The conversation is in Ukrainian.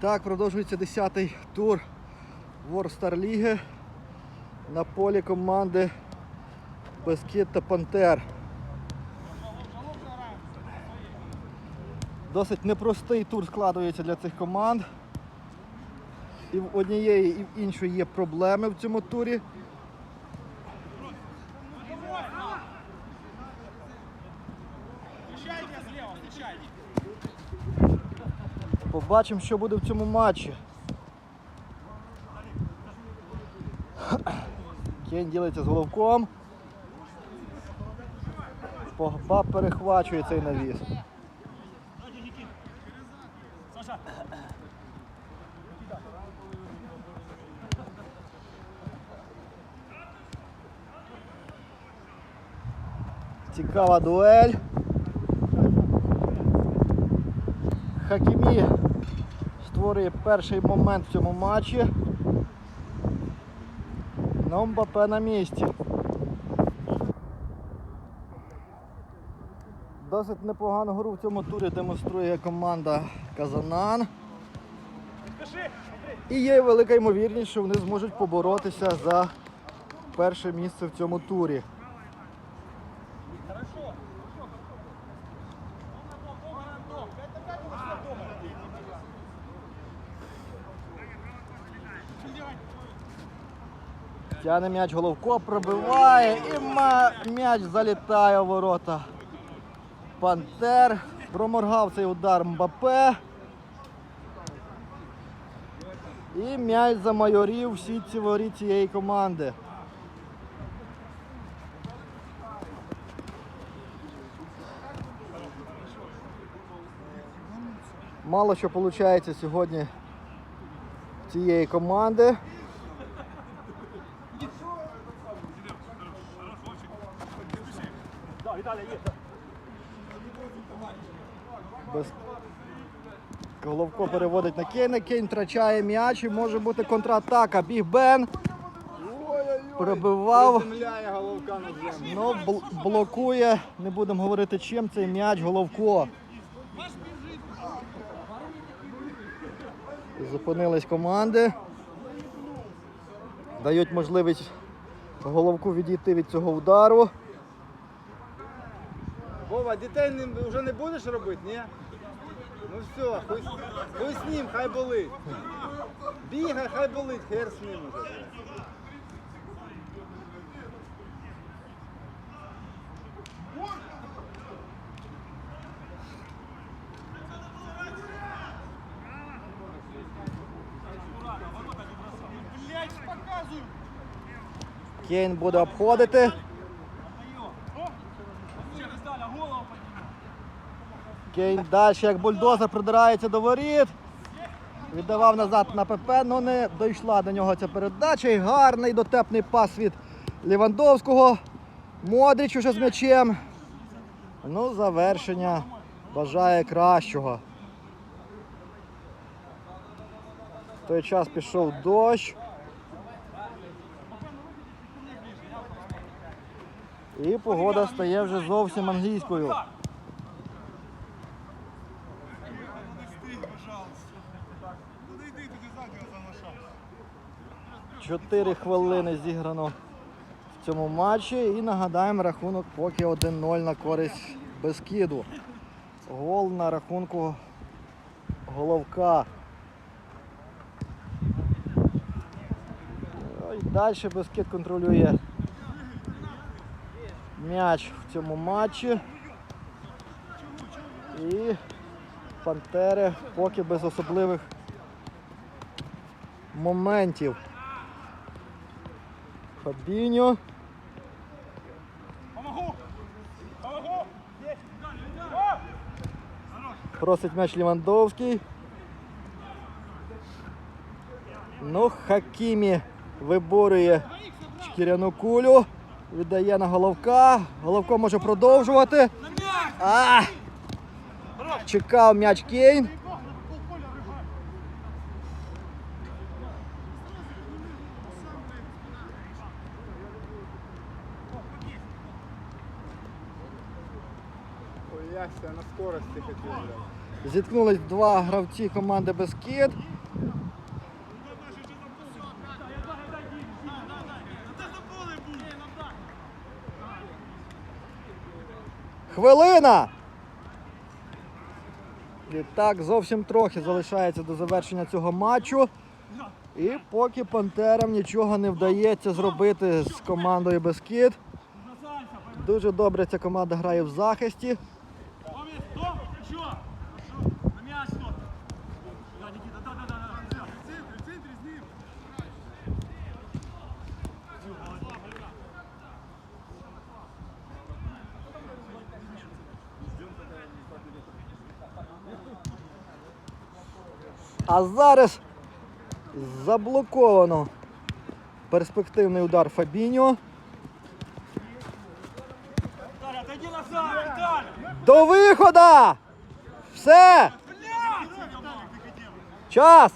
Так, продовжується 10-й тур Ворстар Ліги на полі команди Бескіт та Пантер. Досить непростий тур складується для цих команд. І в однієї, і в іншої є проблеми в цьому турі. Побачимо, що буде в цьому матчі. Кень ділиться з головком. Погба перехвачує цей навіс. Цікава дуель. Хакімі створює перший момент в цьому матчі. Но Мбапе на місці. Досить непогану гру в цьому турі демонструє команда Казанан. І є велика ймовірність, що вони зможуть поборотися за перше місце в цьому турі. Тяне м'яч головко, пробиває і м'яч залітає у ворота. Пантер проморгав цей удар Мбапе. І м'яч замайорів всі ці воріт цієї команди. Мало що виходить сьогодні цієї команди. Без... Головко переводить на Кейна, Кейн втрачає м'яч і може бути контратака. Біг Бен землю. ну, бл- блокує, не будемо говорити чим цей м'яч Головко. Зупинились команди. Дають можливість головку відійти від цього удару. Вова, дітей не, вже не будеш робити, ні? Ну все, хуй, хуй з ним, хай болить. Бігай, хай болить, хер з ним уже. Кейн буде обходити. Кейн далі, як бульдозер, придирається до воріт. Віддавав назад на ПП, але не дійшла до нього ця передача. І гарний дотепний пас від Лівандовського. Модріч уже з м'ячем. Ну, завершення бажає кращого. В той час пішов дощ. І погода стає вже зовсім англійською. Чотири хвилини зіграно в цьому матчі. І нагадаємо, рахунок поки 1-0 на користь Бескіду. Гол на рахунку головка. І далі Бескід контролює м'яч в цьому матчі. І Пантери поки без особливих моментів. Фабіньо. Просить м'яч Лівандовський. Ну, Хакімі виборює шкіряну кулю. Віддає на головка. Головко може продовжувати. А! Чекав м'яч Кейн. Ой, на скорости хотел, блядь. Зіткнулись два гравці команди Бескід. Хвилина! І так, зовсім трохи залишається до завершення цього матчу. І поки Пантерам нічого не вдається зробити з командою Бескід. Дуже добре ця команда грає в захисті. А зараз заблоковано перспективний удар Фабіньо. До виходу! Все! Час!